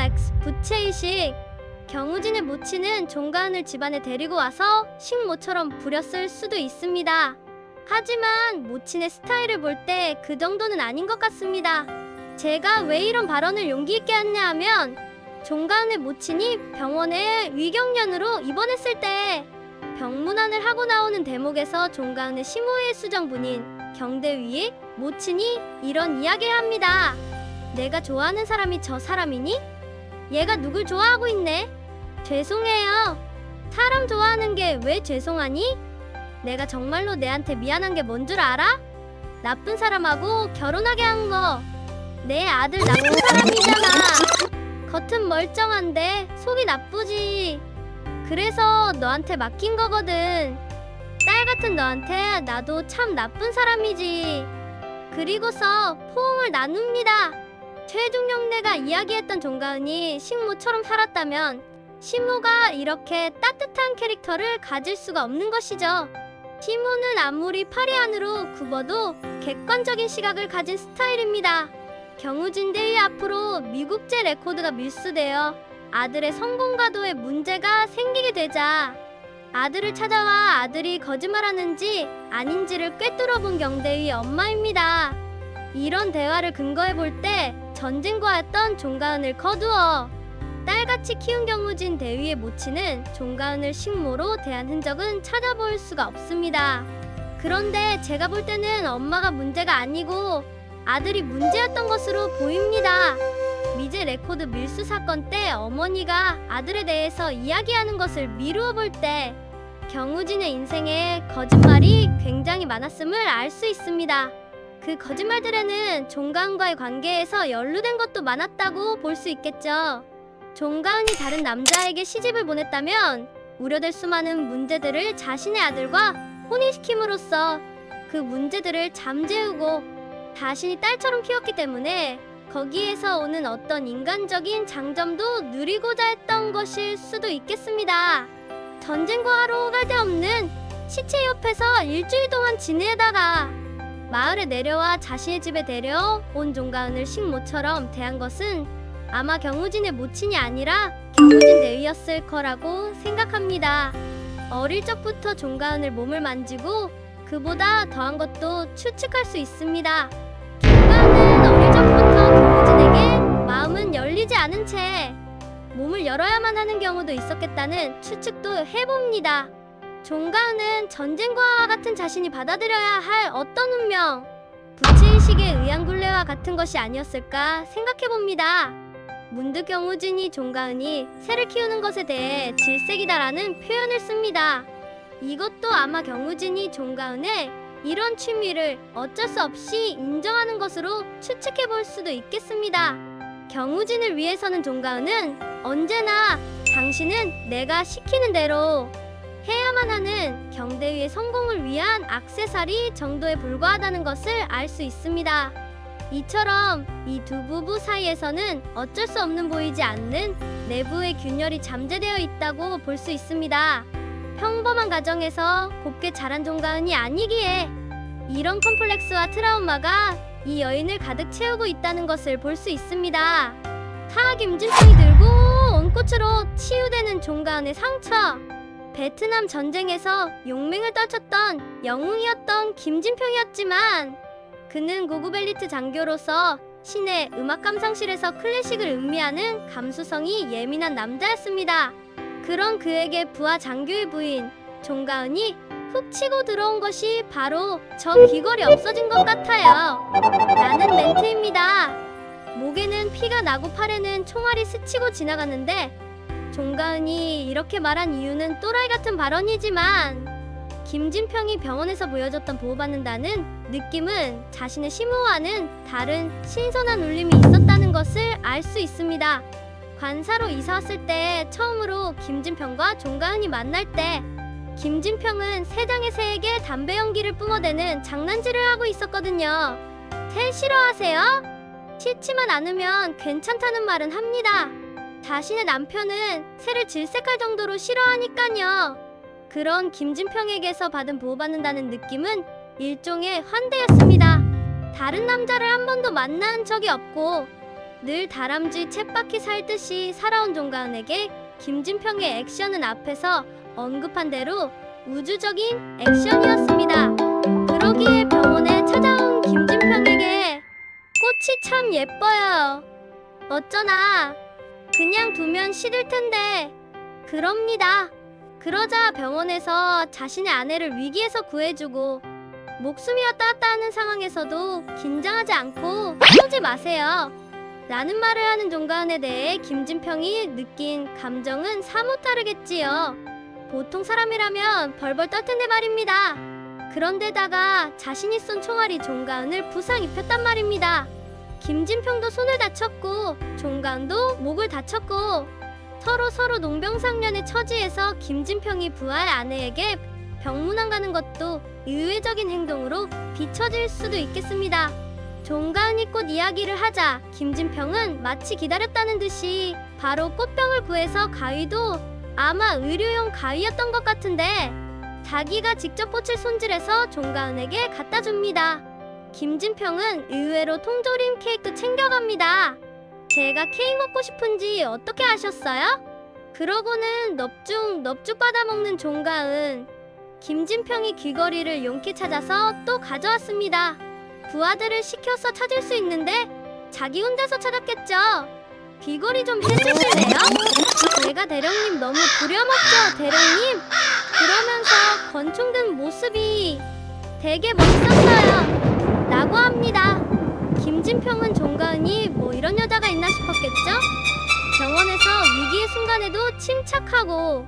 X 부채의식 경우진의 모친은 종가은을 집안에 데리고 와서 식모처럼 부렸을 수도 있습니다. 하지만 모친의 스타일을 볼 때 그 정도는 아닌 것 같습니다. 제가 왜 이런 발언을 용기 있게 했냐 하면 종가은의 모친이 병원에 위경련으로 입원했을 때 병문안을 하고 나오는 대목에서 종가은의 심호의 수정분인 경대위의 모친이 이런 이야기를 합니다. 내가 좋아하는 사람이 저 사람이니? 얘가 누굴 좋아하고 있네? 죄송해요. 사람 좋아하는 게 왜 죄송하니? 내가 정말로 내한테 미안한 게 뭔 줄 알아? 나쁜 사람하고 결혼하게 한 거. 내 아들 나쁜 사람이잖아. 겉은 멀쩡한데 속이 나쁘지. 그래서 너한테 맡긴 거거든. 딸 같은 너한테 나도 참 나쁜 사람이지. 그리고서 포옹을 나눕니다. 최중용내가 이야기했던 종가은이 식모처럼 살았다면 시무가 이렇게 따뜻한 캐릭터를 가질 수가 없는 것이죠. 시무는 아무리 파리 안으로 굽어도 객관적인 시각을 가진 스타일입니다. 경우진 대위 앞으로 미국제 레코드가 밀수되어 아들의 성공 가도에 문제가 생기게 되자 아들을 찾아와 아들이 거짓말하는지 아닌지를 꿰뚫어본 경대위 엄마입니다. 이런 대화를 근거해 볼때 전쟁과였던 종가은을 거두어 딸같이 키운 경우진 대위의 모친은 종가은을 식모로 대한 흔적은 찾아볼 수가 없습니다. 그런데 제가 볼 때는 엄마가 문제가 아니고 아들이 문제였던 것으로 보입니다. 미제 레코드 밀수 사건 때 어머니가 아들에 대해서 이야기하는 것을 미루어 볼 때 경우진의 인생에 거짓말이 굉장히 많았음을 알 수 있습니다. 그 거짓말들에는 종가은과의 관계에서 연루된 것도 많았다고 볼 수 있겠죠. 종가은이 다른 남자에게 시집을 보냈다면 우려될 수많은 문제들을 자신의 아들과 혼인시킴으로써 그 문제들을 잠재우고 자신이 딸처럼 키웠기 때문에 거기에서 오는 어떤 인간적인 장점도 누리고자 했던 것일 수도 있겠습니다. 전쟁과 하러 갈데 없는 시체 옆에서 일주일 동안 지내다가 마을에 내려와 자신의 집에 데려온 종가은을 식모처럼 대한 것은 아마 경우진의 모친이 아니라 경우진 대위였을 거라고 생각합니다. 어릴 적부터 종가은을 몸을 만지고 그보다 더한 것도 추측할 수 있습니다. 종가은은 어릴 적부터 경우진에게 마음은 열리지 않은 채 몸을 열어야만 하는 경우도 있었겠다는 추측도 해봅니다. 종가은은 전쟁과 같은 자신이 받아들여야 할 어떤 운명, 부채의식의 의한 굴레와 같은 것이 아니었을까 생각해봅니다. 문득 경우진이 종가은이 새를 키우는 것에 대해 질색이다라는 표현을 씁니다. 이것도 아마 경우진이 종가은의 이런 취미를 어쩔 수 없이 인정하는 것으로 추측해 볼 수도 있겠습니다. 경우진을 위해서는 종가은은 언제나 당신은 내가 시키는 대로 해야만 하는 경대위의 성공을 위한 악세사리 정도에 불과하다는 것을 알 수 있습니다. 이처럼 이 두 부부 사이에서는 어쩔 수 없는 보이지 않는 내부의 균열이 잠재되어 있다고 볼 수 있습니다. 평범한 가정에서 곱게 자란 종가은이 아니기에 이런 컴플렉스와 트라우마가 이 여인을 가득 채우고 있다는 것을 볼 수 있습니다. 타 김진평이 들고 온 꽃으로 치유되는 종가은의 상처. 베트남 전쟁에서 용맹을 떨쳤던 영웅이었던 김진평이었지만 그는 고급 엘리트 장교로서 시내 음악 감상실에서 클래식을 음미하는 감수성이 예민한 남자였습니다. 그런 그에게 부하 장교의 부인 종가은이 훅 치고 들어온 것이 바로 저 귀걸이 없어진 것 같아요. 라는 멘트입니다. 목에는 피가 나고 팔에는 총알이 스치고 지나갔는데 종가은이 이렇게 말한 이유는 또라이 같은 발언이지만 김진평이 병원에서 보여줬던 보호받는다는 느낌은 자신의 심호와는 다른 신선한 울림이 있었다는 것을 알 수 있습니다. 관사로 이사 왔을 때 처음으로 김진평과 종가은이 만날 때 김진평은 세장의 새에게 담배 연기를 뿜어대는 장난질을 하고 있었거든요. 새 싫어하세요? 싫지만 않으면 괜찮다는 말은 합니다. 자신의 남편은 새를 질색할 정도로 싫어하니까요. 그런 김진평에게서 받은 보호받는다는 느낌은 일종의 환대였습니다. 다른 남자를 한 번도 만난 적이 없고 늘 다람쥐 챗바퀴 살듯이 살아온 종가은에게 김진평의 액션은 앞에서 언급한 대로 우주적인 액션이었습니다. 그러기에 병원에 찾아온 김진평에게 꽃이 참 예뻐요. 어쩌나 그냥 두면 시들 텐데 그럽니다. 그러자 병원에서 자신의 아내를 위기에서 구해주고 목숨이 왔다 갔다 하는 상황에서도 긴장하지 않고 쏘지 마세요. 라는 말을 하는 종가은에 대해 김진평이 느낀 감정은 사뭇 다르겠지요. 보통 사람이라면 벌벌 떨 텐데 말입니다. 그런데다가 자신이 쏜 총알이 종가은을 부상 입혔단 말입니다. 김진평도 손을 다쳤고 종가은도 목을 다쳤고 서로 서로 농병상련의 처지에서 김진평이 부할 아내에게 병문안 가는 것도 의외적인 행동으로 비춰질 수도 있겠습니다. 종가은이 꽃 이야기를 하자 김진평은 마치 기다렸다는 듯이 바로 꽃병을 구해서 가위도 아마 의료용 가위였던 것 같은데 자기가 직접 꽃을 손질해서 종가은에게 갖다 줍니다. 김진평은 의외로 통조림 케이크도 챙겨갑니다. 제가 케이크 먹고 싶은지 어떻게 아셨어요? 그러고는 넙죽 넙죽 받아먹는 종가은 김진평이 귀걸이를 용케 찾아서 또 가져왔습니다. 부하들을 시켜서 찾을 수 있는데 자기 혼자서 찾았겠죠. 귀걸이 좀 해주실래요? 제가 대령님 너무 부려먹죠, 대령님. 그러면서 권총 든 모습이 되게 멋있었어요. 라고 합니다. 김진평은 종가은이 뭐 이런 여자가 있나 싶었겠죠? 병원에서 위기의 순간에도 침착하고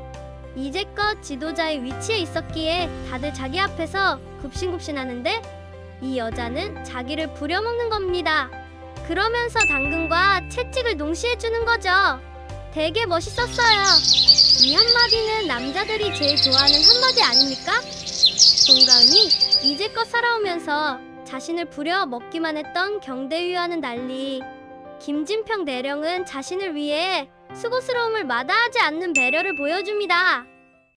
이제껏 지도자의 위치에 있었기에 다들 자기 앞에서 굽신굽신 하는데 이 여자는 자기를 부려먹는 겁니다. 그러면서 당근과 채찍을 동시에 주는 거죠. 되게 멋있었어요. 이 한마디는 남자들이 제일 좋아하는 한마디 아닙니까? 송가은이 이제껏 살아오면서 자신을 부려 먹기만 했던 경대위와는 달리 김진평 대령은 자신을 위해 수고스러움을 마다하지 않는 배려를 보여줍니다.